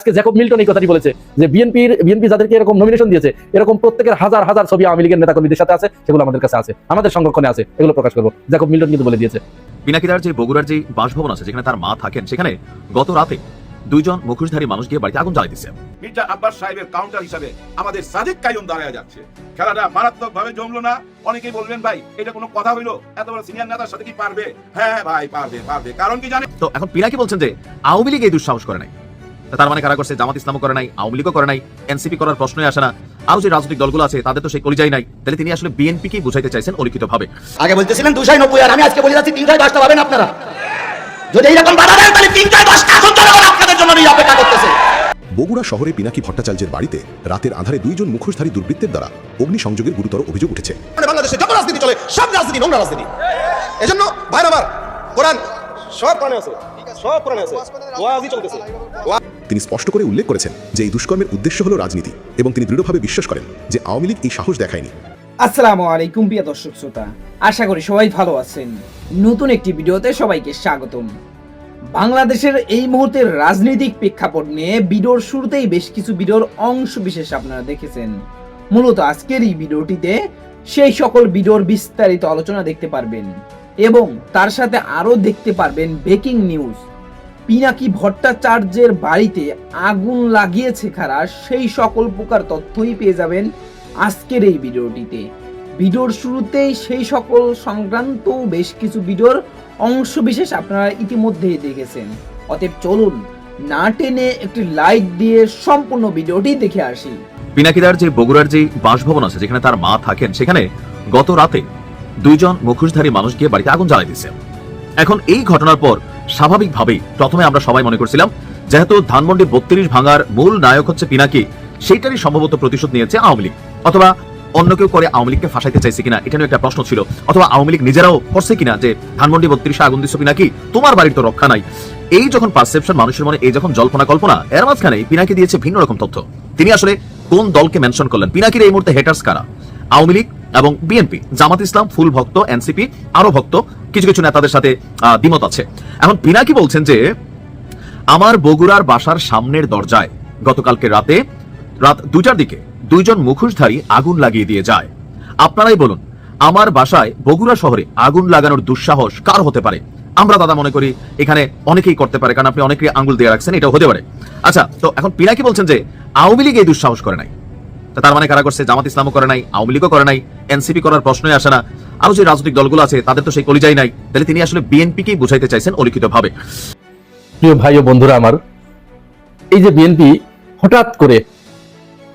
আজকে Jacob Milton এই কথাটি বলেছে যে বিএনপির বিএনপি যাদেরকে এরকম নমিনেশন দিয়েছে এরকম প্রত্যেকের হাজার হাজার ছবি আওয়ামী লীগের নেতাকর্মীদের সাথে আছে সেগুলো আমাদের কাছে আছে। আমাদের সংরক্ষণে আছে এগুলো প্রকাশ করব। জ্যাকব মিল্টন কিন্তু বলে দিয়েছে। পিনাকিদার যে বগুড়ার যে বাসভবন আছে যেখানে তার মা থাকেন সেখানে গত রাতে দুইজন মুখোশধারী মানুষ গিয়ে বাড়িতে আগুন জ্বালাই দিচ্ছে মির্জা আব্বাস সাহেবের কাউন্টার হিসাবে আমাদের সাদিক কায়ুম দাঁড়ায় যাচ্ছে। খেলাটা মারাত্মক ভাবে জমলো না। অনেকেই বলবেন ভাই এটা কোনো কথা হইল? এত বড় সিনিয়র নেতার সাথে কি পারবে? হ্যাঁ ভাই পারবে পারবে। কারণ কি জানেন? তো এখন পিনাকি বলছেন যে আওয়ামী লীগ এই দুঃসাহস করে নাই। তার মানে কারা করছে? জামাত ইসলামও করে নাই আওয়ামী লীগও করে নাই এনসিপি করার প্রশ্নই আসে না। আরও যে রাজনৈতিক দলগুলো আছে তাদের তো সেই কলিজাই নাই। তাহলে তিনি আসলে বিএনপিকেই বুঝাইতে চাইছেন অলিখিত ভাবে আগে বলতেছিলেন দুশো নব্বই আর আমি আজকে বলে যাচ্ছি তিনশো দশটা পাবেন আপনারা। যদি এইরকম বাধা দেন তাহলে তিনশো দশটা আসন জনগণ আপনাদের জন্য নিয়ে অপেক্ষা করতেছে। বগুড়া শহরে পিনাকি ভট্টাচার্যের বাড়িতে রাতের আধারে দুইজন মুখোশধারী দুর্বৃত্তের দ্বারা অগ্নিসংযোগের গুরুতর অভিযোগ উঠেছে। মানে বাংলাদেশে যত রাজনীতি চলে সব রাজনীতি নোংরা রাজনীতি। এজন্য ভাই আমার কোরআন সব কোরআনে আছে। সব কোরআনে আছে ওয়াজই চলতেছে। তিনি স্পষ্ট করে উল্লেখ করেছেন যে এই দুষ্কর্মের উদ্দেশ্য হল রাজনীতি এবং তিনি দৃঢ়ভাবে বিশ্বাস করেন যে আওয়ামী লীগ এই সাহস দেখায়নি। আসসালামু আলাইকুম প্রিয় দর্শক শ্রোতা। আশা করি সবাই ভালো আছেন। নতুন একটি ভিডিওতে সবাইকে স্বাগতম। বাংলাদেশের এই মুহূর্তের রাজনৈতিক প্রেক্ষাপট নিয়ে ভিডিওর শুরুতেই বেশ কিছু ভিডিওর অংশ বিশেষ আপনারা দেখেছেন। মূলত আজকের এই ভিডিওটিতে সেই সকল ভিডিওর বিস্তারিত আলোচনা দেখতে পারবেন এবং তার সাথে আরও দেখতে পারবেন ব্রেকিং নিউজ। পিনাকি ভট্টাচার্যের বাড়িতে আগুন লাগিয়েছে কারা সেই সকল প্রকার তথ্যই পেয়ে যাবেন আজকের এই ভিডিওটিতে। ভিডিওর শুরুতেই সেই সকল সংক্রান্ত বেশ কিছু ভিডিওর অংশ বিশেষ আপনারা ইতিমধ্যেই দেখেছেন। অতএব চলুন, না টেনে একটি লাইক দিয়ে সম্পূর্ণ ভিডিওটি দেখে আসি। পিনাকিদার যে বগুড়ার যে বাসভবন আছে, যেখানে তার মা থাকেন, সেখানে গত রাতে দুইজন মুখোশধারী মানুষ গিয়ে বাড়িতে আগুন জ্বালাই দিচ্ছে এখন এই ঘটনার পর স্বাভাবিকভাবেই প্রথমে আমরা সবাই মনে করছিলাম, যেহেতু ধানমন্ডি বত্রিশ ভাঙার মূল নায়ক হচ্ছে পিনাকি, সেইটারই সম্ভবত প্রতিশোধ নিয়েছে আওয়ামী লীগ। অথবা অন্য কেউ করে আওয়ামী লীগকে ফাঁসাইতে চাইছে কিনা, এটা একটা প্রশ্ন ছিল। অথবা আওয়ামী লীগ নিজেরাও করছে কিনা যে ধানমন্ডি বত্রিশে আগুন দিচ্ছ পিনাকি, তোমার বাড়ির তো রক্ষা নাই। এই যখন পারসেপশন মানুষের মনে এই যখন জল্পনা কল্পনা, এর মাঝখানে পিনাকি দিয়েছে ভিন্ন রকম তথ্য। তিনি আসলে কোন দলকে মেনশন করলেন? পিনাকির এই মুহূর্তে হেটার্স কারা? আওয়ামী লীগ এবং বিএনপি জামাত ইসলাম, ফুল ভক্ত এনসিপি আরও ভক্ত, কিছু কিছু নেতাদের সাথে দ্বিমত আছে। এখন পিনাকি বলছেন যে, আমার বগুড়ার বাসার সামনের দরজায় গতকালকে রাতে, রাত দুটার দিকে দুইজন মুখোশধারী আগুন লাগিয়ে দিয়ে যায়। আপনারাই বলুন, আমার বাসায় বগুড়া শহরে আগুন লাগানোর দুঃসাহস কার হতে পারে? আমরা দাদা মনে করি, এখানে অনেকেই করতে পারে, কারণ আপনি অনেকেই আঙ্গুল দিয়ে রাখছেন, এটাও হতে পারে। আচ্ছা তো এখন পিনাকি বলছেন যে, আওয়ামী লীগ এই দুঃসাহস করে নাই। তার মানে কারা করছে জামাত ইসলামও করে নাই, আওয়ামী লীগও করে নাই, এনসিপি করার প্রশ্নই আসে না। আরও যে রাজনৈতিক দলগুলো আছে, তাদের তো সেই কলিজাই নাই। তাহলে তিনি আসলে বিএনপিকেই বুঝাইতে চাইছেন অলিখিত ভাবে প্রিয় ভাই ও বন্ধুরা আমার, এই যে বিএনপি হঠাৎ করে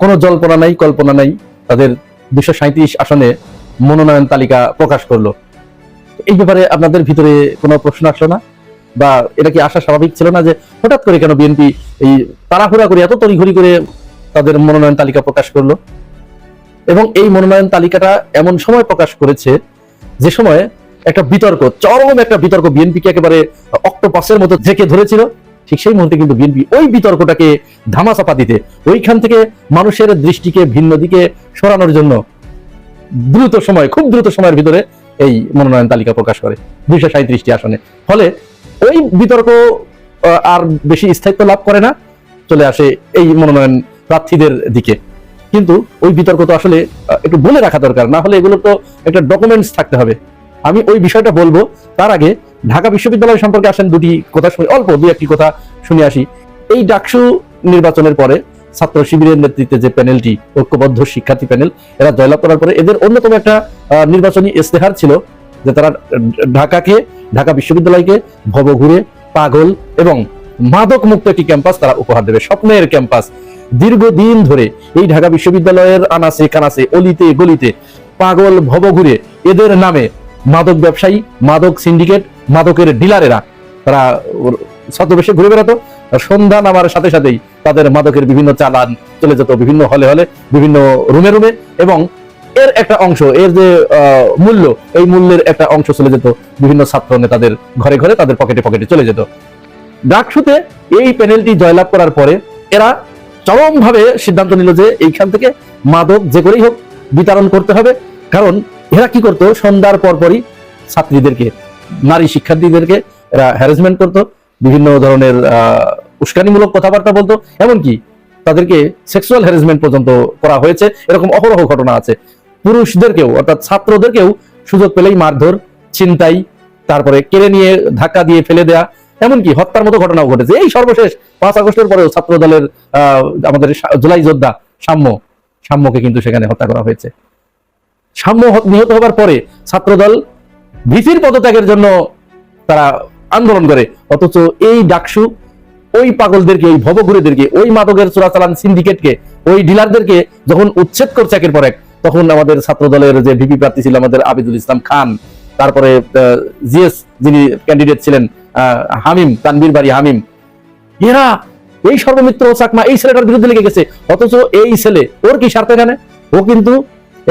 কোনো জল্পনা নাই, কল্পনা নাই, তাদের দুশো সাঁত্রিশ আসনে মনোনয়ন তালিকা প্রকাশ করল। এই ব্যাপারে আপনাদের ভিতরে কোনো প্রশ্ন আসলো না? বা এটা কি আসা স্বাভাবিক ছিল না যে হঠাৎ করে কেন বিএনপি এই তাড়াহুড়া করে, এত তড়িঘড়ি করে তাদের মনোনয়ন তালিকা প্রকাশ করল। এবং এই মনোনয়ন তালিকাটা এমন সময় প্রকাশ করেছে যে সময় একটা বিতর্ক, চরম একটা বিতর্ক বিএনপিকে একেবারে অক্টোপাসের মতো ঝেঁকে ধরেছিল। ঠিক সেই মুহূর্তে কিন্তু বিএনপি ওই বিতর্কটাকে ধামাচাপা দিতে, ওইখান থেকে মানুষের দৃষ্টিকে ভিন্ন দিকে সরানোর জন্য দ্রুত সময়, খুব দ্রুত সময়ের ভিতরে এই মনোনয়ন তালিকা প্রকাশ করে, দুইশো সাঁত্রিশটি আসনে। ফলে ওই বিতর্ক আর বেশি স্থায়িত্ব লাভ করে না। চলে আসে এই মনোনয়ন প্রার্থীদের দিকে। কিন্তু ওই বিতর্ক তো আসলে একটু বলে রাখা দরকার, না হলে এগুলো তো একটা ডকুমেন্টস থাকতে হবে। আমি ওই বিষয়টা বলব, তার আগে ঢাকা বিশ্ববিদ্যালয় সম্পর্কে আসেন দুটি কথা শুনে, অল্প দুই একটি কথা শুনে আসি। এই ডাকসু নির্বাচনের পরে ছাত্র শিবিরের নেতৃত্বে যে প্যানেলটি, ঐক্যবদ্ধ শিক্ষার্থী প্যানেল, এরা জয়লাভ করার পরে এদের অন্যতম একটা নির্বাচনী ইস্তেহার ছিল যে তারা ঢাকাকে, ঢাকা বিশ্ববিদ্যালয়কে ভবঘুরে পাগল এবং মাদক মুক্ত একটি ক্যাম্পাস তারা উপহার দেবে। স্বপ্নের ক্যাম্পাস। দীর্ঘদিন ধরে এই ঢাকা বিশ্ববিদ্যালয়ের আনাসে কানাসে অলিতে গলিতে পাগল ভবঘুরে এদের নামে মাদক ব্যবসায়ী, মাদক সিন্ডিকেট, মাদকের ডিলারেরা তারা ছদ্মবেশে ঘুরে বেড়াতো। আর সন্ধ্যা নামার সাথে সাথেই তাদের মাদকের বিভিন্ন চালান চলে যেত বিভিন্ন হলে হলে, বিভিন্ন রুমে রুমে এবং এর একটা অংশ, এর যে মূল্য, এই মূল্যের একটা অংশ চলে যেত। বিভিন্ন ছাত্র নেতাদের ঘরে ঘরে তাদের পকেটে পকেটে চলে যেত। ডাকসুতে এই প্যানেলটি জয়লাভ করার পরে এরা চরমভাবে সিদ্ধান্ত নিল যে এইখান থেকে মাদক যে করেই হোক বিতরণ করতে হবে। কারণ এরা কি করতো? সন্ধ্যার পরপরই ছাত্রীদেরকে, নারী শিক্ষার্থীদেরকে এরা হ্যারাসমেন্ট করতো, বিভিন্ন ধরনের উস্কানিমূলক কথাবার্তা বলতো, এমনকি তাদেরকে সেক্সুয়াল হ্যারাসমেন্ট পর্যন্ত করা হয়েছে। এরকম অহরহ ঘটনা আছে। পুরুষদেরকেও, অর্থাৎ ছাত্রদেরকেও সুযোগ পেলেই মারধর, ছিনতাই, তারপরে কেড়ে নিয়ে ধাক্কা দিয়ে ফেলে দেয়া এমনকি হত্যার মতো ঘটনাও ঘটেছে। এই সর্বশেষ পাঁচ আগস্টের পরেও ছাত্র দলের আমাদের জুলাই যোদ্ধা সাম্য, সাম্যকে কিন্তু সেখানে হত্যা করা হয়েছে। সাম্য নিহত হবার পরে ছাত্রদল ভিসির পদত্যাগের জন্য তারা আন্দোলন করে। অথচ এই ডাকসু, ওই পাগলদেরকে, ওই ভবঘুরেদেরকে, ওই মাদকের চোরাচালান সিন্ডিকেটকে, ওই ডিলারদেরকে যখন উচ্ছেদ করছে একের পর এক, তখন আমাদের ছাত্র দলের যে ভিপি প্রার্থী ছিল আমাদের আবিদুল ইসলাম খান তারপরে জিএস যিনি ক্যান্ডিডেট ছিলেন হামিম তানবীর বাড়ি হামিম। এরা এই সর্বমিত্র চাকমা এই ছেলেটার বিরুদ্ধে লেগে গেছে। অথচ এই ছেলে, ওর কি স্বার্থ এখানে? ও কিন্তু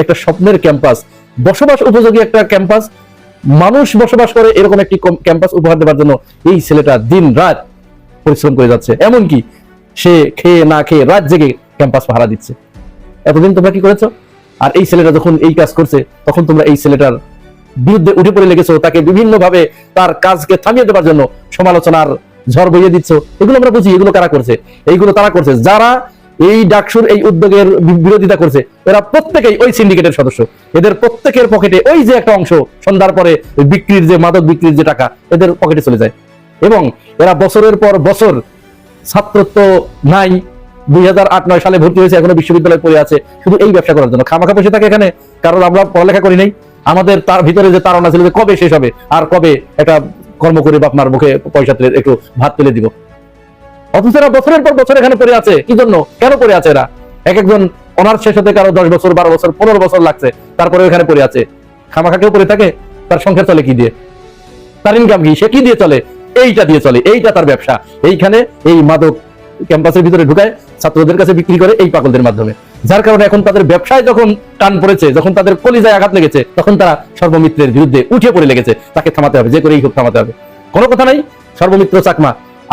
একটা স্বপ্নের ক্যাম্পাস। বসবাস উপযোগী একটা ক্যাম্পাস। মানুষ বসবাস করে এরকম একটি ক্যাম্পাস উপহার দেওয়ার জন্য এই ছেলেটা দিন রাত পরিশ্রম করে যাচ্ছে। এমনকি সে খেয়ে না খেয়ে রাত জেগে ক্যাম্পাস ভাড়া দিচ্ছে। এতদিন তোমরা কি করেছ? আর এই ছেলেটা যখন এই কাজ করছে, তখন তোমরা এই ছেলেটার বিরুদ্ধে উঠে পড়ে লেগেছো তাকে বিভিন্ন ভাবে তার কাজকে থামিয়ে দেওয়ার জন্য সমালোচনার ঝড় বইয়ে দিচ্ছ। এগুলো আমরা বুঝি, এগুলো কারা করছে? এইগুলো তারা করছে। যারা এই ডাকসুর এই উদ্যোগের বিরোধিতা করছে, এরা প্রত্যেকেই ওই সিন্ডিকেটের সদস্য। এদের প্রত্যেকের পকেটে ওই যে একটা অংশ, সন্ধ্যার পরে বিক্রির যে মাদক বিক্রির যে টাকা, এদের পকেটে চলে যায়। এবং এরা বছরের পর বছর ছাত্রত্ব নাই, দুই হাজার আট নয় সালে ভর্তি হয়েছে, এখনও বিশ্ববিদ্যালয়ে পড়ে আছে। শুধু এই ব্যবসা করার জন্য। খামাখা বসে থাকে এখানে কারণ আমরা পড়ালেখা করি নাই। আমাদের তার ভিতরে যে তারা ছিল যে কবে শেষ হবে, আর কবে এটা কর্ম করে বাপমার মুখে পয়সা তুলে একটু ভাত তুলে দিব। অথচ এরা বছরের পর বছর এখানে পড়ে আছে, কি জন্য? কেন পড়ে আছে এরা? এক একজন অনার্স শেষ হতে কারও দশ বছর, বারো বছর, পনেরো বছর লাগছে তারপরে এখানে পড়ে আছে। খামাখা কেউ পড়ে থাকে? তার সংখ্যা চলে কি দিয়ে? তার ইনকাম কি? সে কি দিয়ে চলে? এইটা দিয়ে চলে, এইটা তার ব্যবসা। এইখানে এই মাদক ক্যাম্পাসের ভিতরে ঢুকায় ছাত্রদের কাছে বিক্রি করে এই পাগলদের মাধ্যমে। যার কারণে এখন তাদের ব্যবসায় যখন টান পড়েছে, যখন তাদের কলিজায় আঘাত লেগেছে, তখন তারা সর্বমিত্রের বিরুদ্ধে উঠে পড়ে লেগেছে। তাকে থামাতে হবে, যে করেই হোক থামাতে হবে। কোনো কথা নাই? সর্বমিত্র চাকমা,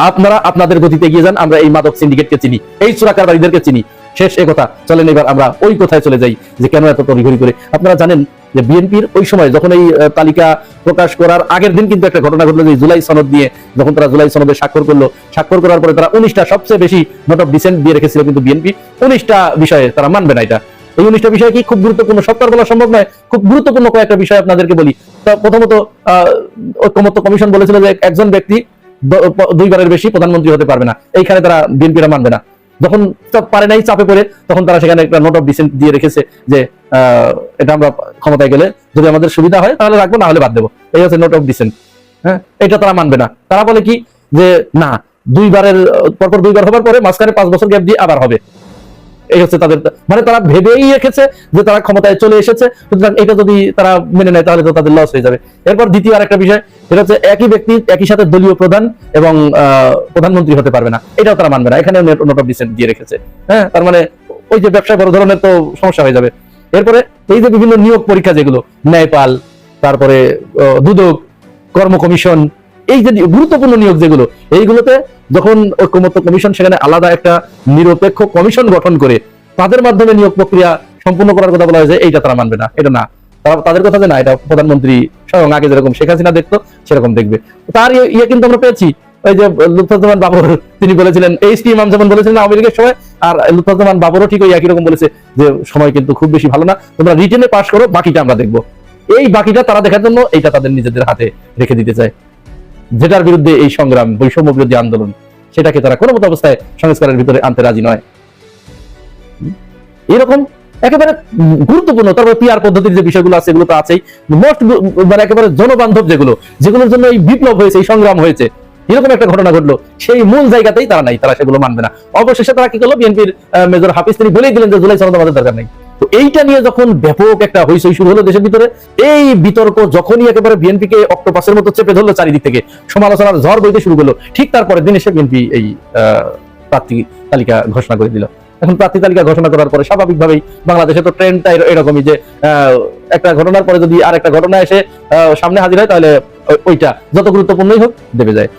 আপনারা আপনাদের গতিতে গিয়ে যান, আমরা এই মাদক সিন্ডিকেটকে চিনি, এই চোরাকারবারীদেরকে চিনি। শেষ এ কথা। চলেন এবার আমরা ওই কথায় চলে যাই যে কেন এত তড়িঘড়ি করে। আপনারা জানেন যে বিএনপির ওই সময় যখন এই তালিকা প্রকাশ করার আগের দিন কিন্তু একটা ঘটনা ঘটলো যে জুলাই সনদ নিয়ে যখন তারা জুলাই সনদে স্বাক্ষর করল, স্বাক্ষর করার পরে তারা উনিশটা সবচেয়ে বেশি নোট অফ ডিসেন্ট দিয়ে রেখেছিল কিন্তু বিএনপি। উনিশটা বিষয়ে তারা মানবে না এটা। এই উনিশটা বিষয় কি খুব গুরুত্বপূর্ণ সত্তর বলা সম্ভব নয়? খুব গুরুত্বপূর্ণ কয়েকটা বিষয় আপনাদেরকে বলি। প্রথমত ঐক্যমত্য কমিশন বলেছিল যে একজন ব্যক্তি দুইবারের বেশি প্রধানমন্ত্রী হতে পারবে না। এইখানে তারা বিএনপিরা মানবে না। যখন পারে নাই চাপে পড়ে, তখন তারা সেখানে একটা নোট অফ ডিসেন্ট দিয়ে রেখেছে যে এটা আমরা ক্ষমতায় গেলে যদি আমাদের সুবিধা হয়, তাহলে রাখব, না হলে বাদ দেবো। এই হচ্ছে নোট অফ ডিসেন্ট হ্যাঁ? এটা তারা মানবে না। তারা বলে কি? যে, না, দুইবারের, পরপর দুইবার হবার পরে মাঝখানে পাঁচ বছর গ্যাপ দিয়ে আবার হবে। এই হচ্ছে তাদের মানে তারা ভেবেই রেখেছে যে তারা ক্ষমতায় চলে এসেছে। সুতরাং এটা যদি তারা মেনে নেয়, তাহলে তো তাদের লস হয়ে যাবে। এরপর দ্বিতীয় আরেকটা বিষয় সেটা হচ্ছে একই ব্যক্তি, একই সাথে দলীয় প্রধান এবং প্রধানমন্ত্রী হতে পারবে না। এটাও তারা মানবে না। এখানে নোট অফ ডিসেন্ট দিয়ে রেখেছে। হ্যাঁ তার মানে ওই যে ব্যবসা বড় ধরনের তো সমস্যা হয়ে যাবে। এরপরে এই যে বিভিন্ন নিয়োগ পরীক্ষা যেগুলো, ন্যায়পাল, তারপরে দুদক, কর্ম কমিশন এই যে গুরুত্বপূর্ণ নিয়োগ যেগুলো, এইগুলোতে যখন ঐক্যমত্য কমিশন সেখানে আলাদা একটা নিরপেক্ষ কমিশন গঠন করে, তাদের মাধ্যমে নিয়োগ প্রক্রিয়া সম্পূর্ণ করার কথা বলা হয়েছে এইটা তারা মানবে না, এটা না। তারা তাদের কথা যে না, এটা প্রধানমন্ত্রী স্বয়ং আগে যেরকম শেখ হাসিনা দেখতো, সেরকম দেখবে। তার ইয়ে- ইয়ে কিন্তু আমরা পেয়েছি, ওই যে লুৎফুজ্জামান বাবর, তিনি বলেছিলেন এইচ টি ইমাম যেমন বলেছিলেন আওয়ামী লীগের সময়, আর লুৎফুজ্জামান বাবরও ঠিক ওই একই রকম বলেছে যে সময় কিন্তু খুব বেশি ভালো না, তোমরা রিটেনে পাশ করো, বাকিটা আমরা দেখব। এই বাকিটা তারা দেখার জন্য এইটা তাদের নিজেদের হাতে রেখে দিতে চায়। যেটার বিরুদ্ধে এই সংগ্রাম, বৈষম্য বিরোধী আন্দোলন, সেটাকে তারা কোনো মতো অবস্থায় সংস্কারের ভিতরে আনতে রাজি নয়। এরকম একেবারে গুরুত্বপূর্ণ, তারপর পিআর পদ্ধতির যে বিষয়গুলো আছে, এগুলো তো আছেই। মোস্ট মানে একেবারে জনবান্ধব যেগুলো, যেগুলোর জন্য এই বিপ্লব হয়েছে, এই সংগ্রাম হয়েছে, এরকম একটা ঘটনা ঘটলো, সেই মূল জায়গাতেই তারা নাই, তারা সেগুলো মানবে না। অবশেষে তারা কি করল? বিএনপির মেজর হাফিজ, তিনি বলেই দিলেন যে জুলাই সনদ আমাদের দরকার নেই। তো এইটা নিয়ে যখন ব্যাপক একটা হইচই শুরু হলো দেশের ভিতরে, এই বিতর্ক যখনই একেবারে বিএনপি কে অক্টোপাসের মতো চেপে ধরলো চারিদিক থেকে, সমালোচনার ঝড় বইতে শুরু করল, ঠিক তারপরের দিন এসে বিএনপি এই প্রার্থী তালিকা ঘোষণা করে দিল। এখন প্রার্থী তালিকা ঘোষণা করার পরে স্বাভাবিকভাবেই বাংলাদেশে তো ট্রেন্ডটা এরকমই যে একটা ঘটনার পরে যদি আর একটা ঘটনা এসে সামনে হাজির হয়, তাহলে ওইটা যত গুরুত্বপূর্ণই হোক দেবে যায়।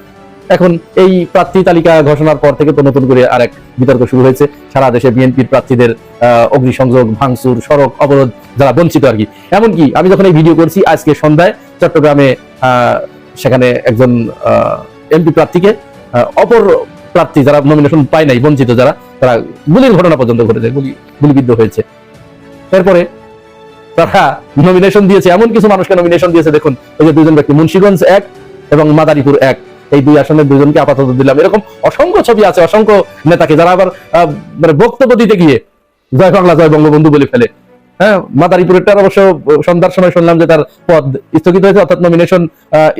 এখন এই প্রার্থী তালিকা ঘোষণার পর থেকে তো নতুন করে আরেক বিতর্ক শুরু হয়েছে। সারা দেশে বিএনপির প্রার্থীদের অগ্নিসংযোগ, ভাঙচুর, সড়ক অবরোধ যারা বঞ্চিত আর কি। এমনকি আমি যখন এই ভিডিও করছি, আজকে সন্ধ্যায় চট্টগ্রামে সেখানে একজন এমপি প্রার্থীকে অপর প্রার্থী যারা নমিনেশন পায় নাই, বঞ্চিত যারা, তারা গুলির ঘটনা পর্যন্ত ঘটেছে, গুলি, গুলিবিদ্ধ হয়েছে। এরপরে তারা নমিনেশন দিয়েছে, এমন কিছু মানুষকে নমিনেশন দিয়েছে, দেখুন, এই যে দুজন ব্যক্তি, মুন্সিগঞ্জ এক এবং মাদারীপুর এক। এই দুই আসনের দুজনকে আপাতত দিলাম। এরকম অসংখ্য ছবি আছে, অসংখ্য নেতাকে যারা আবার মানে বক্তব্য দিতে গিয়ে জয় বাংলা, জয় বঙ্গবন্ধু বলে ফেলে। হ্যাঁ মাদারীপুরেরটার অবশ্য সন্ধ্যার সময় শুনলাম যে তার পদ স্থগিত হয়েছে, অর্থাৎ নমিনেশন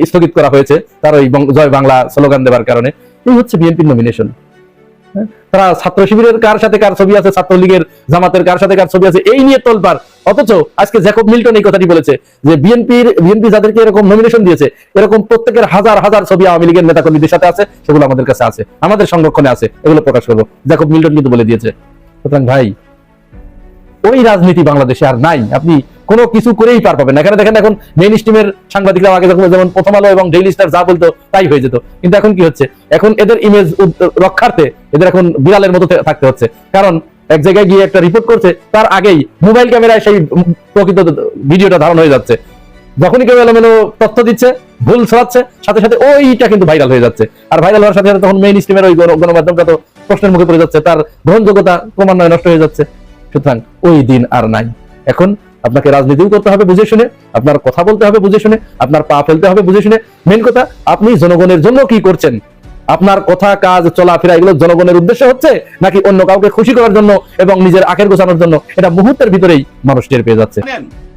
স্থগিত করা হয়েছে, তার ওই জয় বাংলা স্লোগান দেওয়ার কারণে। এই হচ্ছে বিএনপির নমিনেশন তারা ছাত্র শিবিরের কার সাথে কার ছবি আছে, ছাত্রলীগের জামাতের কার সাথে কার ছবি আছে, এই নিয়ে তোলপার। অথচ আজকে জ্যাকব মিল্টন এই কথাটি বলেছে যে বিএনপির বিএনপি যাদেরকে এরকম নমিনেশন দিয়েছে, এরকম প্রত্যেকের হাজার হাজার ছবি আওয়ামী লীগের নেতাকর্মীদের সাথে আছে, সেগুলো আমাদের কাছে আছে, আমাদের সংরক্ষণে আছে, এগুলো প্রকাশ করব। জ্যাকব মিল্টন কিন্তু বলে দিয়েছে। সুতরাং ভাই, ওই রাজনীতি বাংলাদেশে আর নাই। আপনি কোনো কিছু করেই পার পাবেন না। এখানে দেখেন এখন মেইন স্ট্রিমের সাংবাদিকরা আগে যখন যেমন প্রথম আলো এবং ডেইলি স্টার যা বলতো তাই হয়ে যেত। কিন্তু এখন কি হচ্ছে? এখন এদের ইমেজ রক্ষার্থে এদের এখন বিড়ালের মতো থাকতে হচ্ছে। কারণ এক জায়গায় গিয়ে একটা রিপোর্ট করছে, তার আগেই মোবাইল ক্যামেরায় সেই প্রকৃত ভিডিওটা ধারণ হয়ে যাচ্ছে। যখনই কেউ এলোমেলো তথ্য দিচ্ছে, ভুল ছড়াচ্ছে, সাথে সাথে ওইটা কিন্তু ভাইরাল হয়ে যাচ্ছে। আর ভাইরাল হওয়ার সাথে সাথে তখন মেইন স্ট্রিমের ওই গণ- গণমাধ্যমটা তো প্রশ্নের মুখে পড়ে যাচ্ছে। তার গ্রহণযোগ্যতা ক্রমান্বয়ে নষ্ট হয়ে যাচ্ছে। সুতরাং ওই দিন আর নাই। এখন আপনাকে রাজনীতিও করতে হবে বুঝে শুনে, আপনার কথা বলতে হবে বুঝে শুনে, আপনার পা ফেলতে হবে বুঝে শুনে। মেন কথা, আপনি জনগণের জন্য কি করছেন? আপনার কথা, কাজ, চলাফেরা, এগুলো জনগণের উদ্দেশ্য হচ্ছে নাকি অন্য কাউকে খুশি করার জন্য এবং নিজের আখের গোছানোর জন্য? এটা মুহূর্তের ভিতরেই মানুষ টের পেয়ে যাচ্ছে।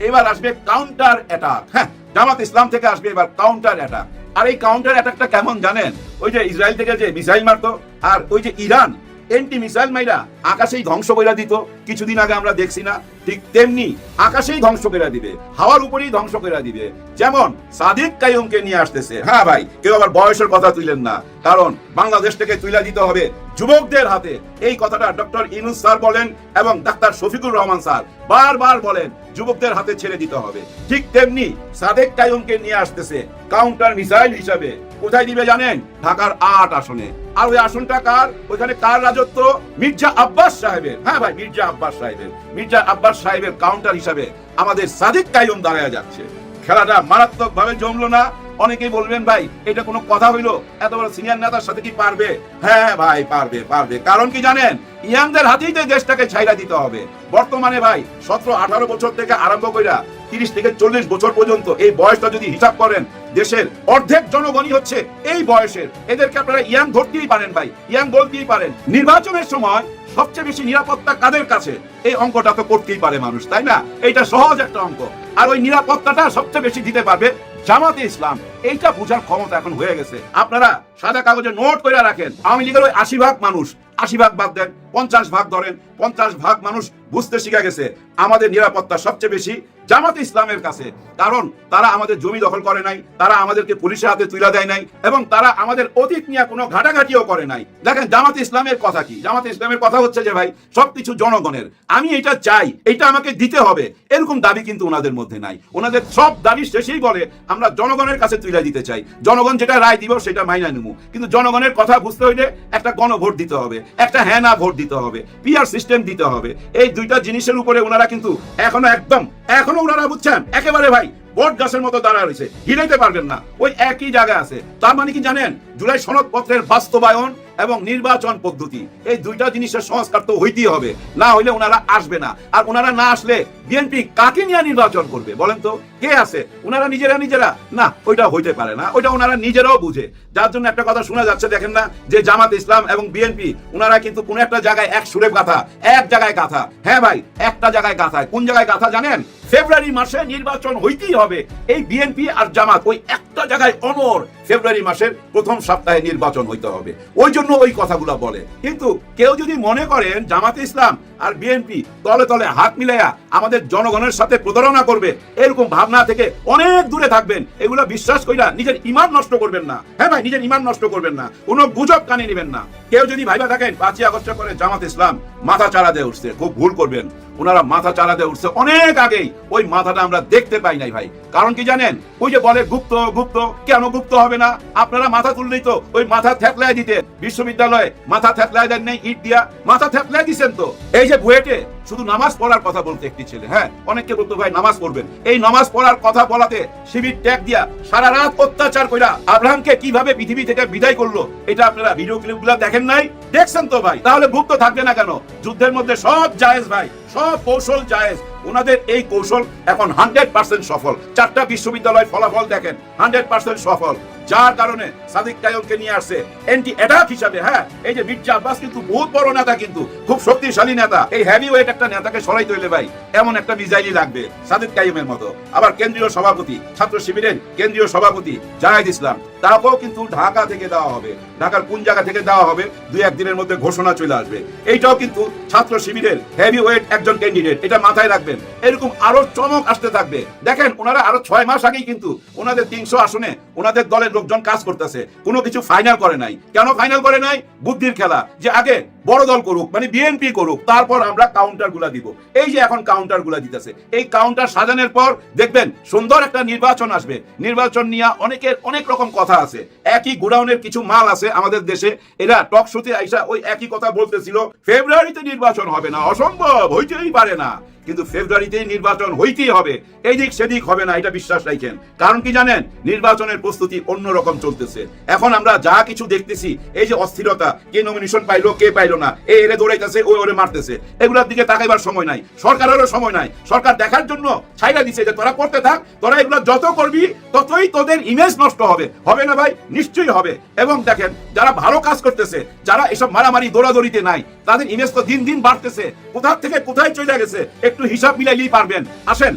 এবার আসবে কাউন্টার অ্যাটাক হ্যাঁ জামাত ইসলাম থেকে আসবে এবার কাউন্টার অ্যাটাক আর এই কাউন্টার অ্যাটাকটা কেমন জানেন? ওই যে ইসরায়েল থেকে যে মিসাইল মারতো, আর ওই যে ইরান এন্টি মিসাইল মাইরা আকাশেই ধ্বংস করে দিত। কিছুদিন আগে আমরা দেখছি না, ঠিক তেমনি আকাশেই ধ্বংস করে দিবে, হাওয়ার উপরেই ধ্বংস করে দিবে। যেমন সাদিক কাইমকে নিয়ে আসতেছে। হ্যাঁ ভাই, কেউ আবার বয়সের কথা তুলেন না, কারণ বাংলাদেশ থেকে তুলে দিতে হবে যুবকদের হাতে। এই কথাটা ডক্টর ইনুস স্যার বলেন এবং ডাক্তার শফিকুর রহমান স্যার বারবার বলেন, যুবকদের হাতে ছেড়ে দিতে হবে। ঠিক তেমনি সাদেক কায়ুমকে নিয়ে আসতেছে কাউন্টার মিসাইল হিসাবে। কোথায় দিবে জানেন? ঢাকার আট আসনে। আর ওই আসনটা কার? ওইখানে কার রাজত্ব? মির্জা আব্বাস সাহেবের। হ্যাঁ ভাই, মির্জা আব্বাস সাহেবের। মির্জা আব্বাস সাহেবের কাউন্টার হিসাবে আমাদের সাদিক কায়ুম দাঁড়ায় যাচ্ছে। খেলাটা মারাত্মক ভাবে জমলো না। অনেকেই বলবেন, ভাই, এটা কোনো কথা হইল? এত বড় সিনিয়র নেতার সাথে কি পারবে? হ্যাঁ ভাই, পারবে পারবে। কারণ কি জানেন? ইয়াংদের হাতেই তো দেশটাকে ছাইরা দিতে হবে। বর্তমানে ভাই, সতেরো আঠারো বছর থেকে আরম্ভ কইরা তিরিশ থেকে চল্লিশ বছর পর্যন্ত এই বয়সটা যদি হিসাব করেন দেশের অর্ধেক জনগণই হচ্ছে এই বয়সের। এদেরকে আপনারা ইয়াং ধরতেই পারেন ভাই, ইয়াং বলতেই পারেন। নির্বাচনের সময় সবচেয়ে বেশি নিরাপত্তা কাদের কাছে? এই অঙ্কটা তো করতেই পারে মানুষ, তাই না? এটা সহজ একটা অঙ্ক। আর ওই নিরাপত্তাটা সবচেয়ে বেশি দিতে পারবে জামাতে ইসলাম। এইটা বোঝার ক্ষমতা এখন হয়ে গেছে। আপনারা সাদা কাগজে নোট করে রাখেন, আওয়ামী লীগের ওই আশি ভাগ মানুষ, আশি ভাগ বাদ দেন, পঞ্চাশ ভাগ ধরেন, পঞ্চাশ ভাগ মানুষ বুঝতে শিখে গেছে আমাদের নিরাপত্তা সবচেয়ে বেশি জামাত ইসলামের কাছে। কারণ তারা আমাদের জমি দখল করে নাই, তারা আমাদেরকে পুলিশের হাতে তুলে দেয় নাই, এবং তারা আমাদের অতীত নিয়ে কোনো ঘাটাঘাটিও করে নাই। দেখেন, জামাত ইসলামের কথা কি? জামাত ইসলামের কথা হচ্ছে যে, ভাই, সবকিছু জনগণের। আমি এটা চাই এটা আমাকে দিতে হবে। এরকম দাবি কিন্তু ওনাদের মধ্যে নাই। ওনাদের সব দাবি শেষেই বলে, আমরা জনগণের কাছে তুলে দিতে চাই। জনগণ যেটা রায় দিব, সেটা মাইনা নেব। কিন্তু জনগণের কথা বুঝতে হইলে একটা গণভোট দিতে হবে, একটা হ্যাঁ না ভোট দিতে হবে, পিআর সিস্টেম দিতে হবে। এই দুইটা জিনিসের উপরে ওনারা কিন্তু এখনও একদম, এখনও ওনারা বুঝছেন? একেবারে ভাই বট গাছের মতো দাঁড়া রয়েছে। হিলাইতে পারবেন না। ওই একই জায়গায় আছে। তার মানে কি জানেন? জুলাই সনদপত্রের বাস্তবায়ন এবং নির্বাচন পদ্ধতি। এই দুইটা জিনিসের সংস্কার তো হইতেই হবে। না হইলে ওনারা আসবে না। আর ওনারা না আসলে বিএনপি কাকে নিয়ে নির্বাচন করবে বলেন তো? কে আছে? ওনারা নিজেরা নিজেরা। না, ওইটা হইতে পারে না। ওইটা ওনারা নিজেরাও বুঝে। যার জন্য একটা কথা শোনা যাচ্ছে, দেখেন না, যে জামাত ইসলাম এবং বিএনপি ওনারা কিন্তু কোন একটা জায়গায় এক সুরে গাথা, এক জায়গায় গাথা। হ্যাঁ ভাই, একটা জায়গায় গাথায়। কোন জায়গায় গাথা জানেন? ফেব্রুয়ারি মাসে নির্বাচন হইতেই হবে। এই বিএনপি আর জামাত, ওই একটা জায়গায় অনর ফেব্রুয়ারি মাসের প্রথম সপ্তাহে নির্বাচন হইতে হবে। ওই জন্য ওই কথাগুলো বলে। কিন্তু কেউ যদি মনে করেন জামাতে ইসলাম আর বিএনপি তলে তলে হাত মিলাইয়া আমাদের জনগণের সাথে প্রতারণা করবে, এরকম ভাবনা থেকে অনেক দূরে থাকবেন। এগুলো বিশ্বাস কইরা নিজের ইমান নষ্ট করবেন না। হ্যাঁ ভাই, নিজের ইমান নষ্ট করবেন না। কোনো গুজব কানে নেবেন না। কেউ যদি ভাইবা থাকেন, পাঁচই আগস্ট করে জামাত ইসলাম, মাথা চারা দিয়ে উঠছে, খুব ভুল করবেন। ওনারা মাথা চারা দিয়ে উঠছে অনেক আগেই। ওই মাথাটা আমরা দেখতে পাই নাই ভাই। কারণ কি জানেন? ওই যে বলে গুপ্ত গুপ্ত, কেন গুপ্ত হবে না? আপনারা মাথা তুললেই তো ওই মাথা থেতলায় দিতে। বিশ্ববিদ্যালয়ে মাথা থেতলায় দেন নাই ইট দিয়া, মাথা থেতলায় দিছেন তো। এই যে বুয়েটে শুধু নামাজ পড়ার কথা বলতে একটি ছেলে হ্যাঁ? অনেককে বলতো, ভাই, নামাজ পড়বেন। এই নামাজ পড়ার কথা বলাতে শিবির ট্যাগ দিয়া সারা রাত অত্যাচার কইরা আব্রাহামকে কীভাবে পৃথিবী থেকে বিদায় করল, এটা আপনারা ভিডিও ক্লিপগুলো দেখেন নাই? দেখছেন তো, ভাই? তাহলে ভুল তো থাকবে না কেন? যুদ্ধের মধ্যে সব জায়েজ, ভাই। সব কৌশল জায়েজ। ওনাদের এই কৌশল এখন হান্ড্রেড পার্সেন্ট সফল। চারটা বিশ্ববিদ্যালয় ফলাফল দেখেন হান্ড্রেড পার্সেন্ট সফল। যার কারণে সাদিক কায়মকে নিয়ে আসছে এন্টি অ্যাটাক হিসাবে হ্যাঁ? এই যে মির্জা আব্বাস কিন্তু বহুত বড় নেতা কিন্তু, খুব শক্তিশালী নেতা। এই হেভি ওয়েট একটা নেতাকে সরাইতে হইলে ভাই, এমন একটা মিজাইলই লাগবে সাদিক কাইমের মতো। আবার কেন্দ্রীয় সভাপতি, ছাত্র শিবিরের কেন্দ্রীয় সভাপতি জাহেদ ইসলাম, তাকেও কিন্তু ঢাকা থেকে দেওয়া হবে। ঢাকার কোন জায়গা থেকে দেওয়া হবে, দুই একদিনের মধ্যে ঘোষণা চলে আসবে। এইটাও কিন্তু ছাত্র শিবিরের হেভি ওয়েট একজন ক্যান্ডিডেট এটা মাথায় রাখবেন। এরকম আরও চমক আসতে থাকবে। দেখেন, ওনারা আরও ছয় মাস আগেই কিন্তু ওনাদের তিনশো আসনে ওনাদের দলের লোকজন কাজ করতেছে। কোনো কিছু ফাইনাল করে নাই। কেন ফাইনাল করে নাই? বুদ্ধির খেলা। যে আগে বড় দল করুক মানে বিএনপি করুক, তারপর আমরা কাউন্টারগুলা দিব। এই যে এখন কাউন্টারগুলা দিতেছে, এই কাউন্টার সাজানোর পর দেখবেন সুন্দর একটা নির্বাচন আসবে। নির্বাচন নিয়ে অনেকের অনেক রকম কথা আছে। একই গোডাউনের কিছু মাল আছে আমাদের দেশে, এরা টক শোতে আইসা ওই একই কথা বলতেছিল, ফেব্রুয়ারিতে নির্বাচন হবে না, অসম্ভব, হইতেই পারে না। কিন্তু ফেব্রুয়ারিতেই নির্বাচন হইতেই হবে। এই দিক সেদিক হবে না, এটা বিশ্বাস রাখেন কারণ কি জানেন? নির্বাচনের প্রস্তুতি অন্যরকম চলতেছে। এখন আমরা যা কিছু দেখতেছি, এই যে অস্থিরতা, কে নমিনেশন পাইলো, কে পাইলো না। এ এরে দৌড়াইতেছে ওই ওরে মারতেছে। এগুলোর দিকে তাকাইবার সময় নাই। সরকারেরও সময় নাই। সরকার দেখার জন্য ছাইরা দিছে যে তোরা করতে থাক, তোরা এগুলো যত করবি, ততই তোদের ইমেজ নষ্ট হবে। হবে না ভাই? নিশ্চয়ই হবে। এবং দেখেন, যারা ভালো কাজ করতেছে, যারা এসব মারামারি, দৌড়াদৌড়িতে নাই, তাদের ইমেজ তো দিন দিন বাড়তেছে। কোথা থেকে কোথায় চলে গেছে, একটু হিসাব মিলাইলেই পারবেন। আসেন,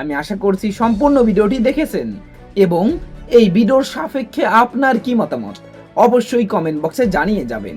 আমি আশা করছি সম্পূর্ণ ভিডিওটি দেখেছেন। এবং এই ভিডিওর সাপেক্ষে আপনার কি মতামত? অবশ্যই কমেন্ট বক্সে জানিয়ে যাবেন।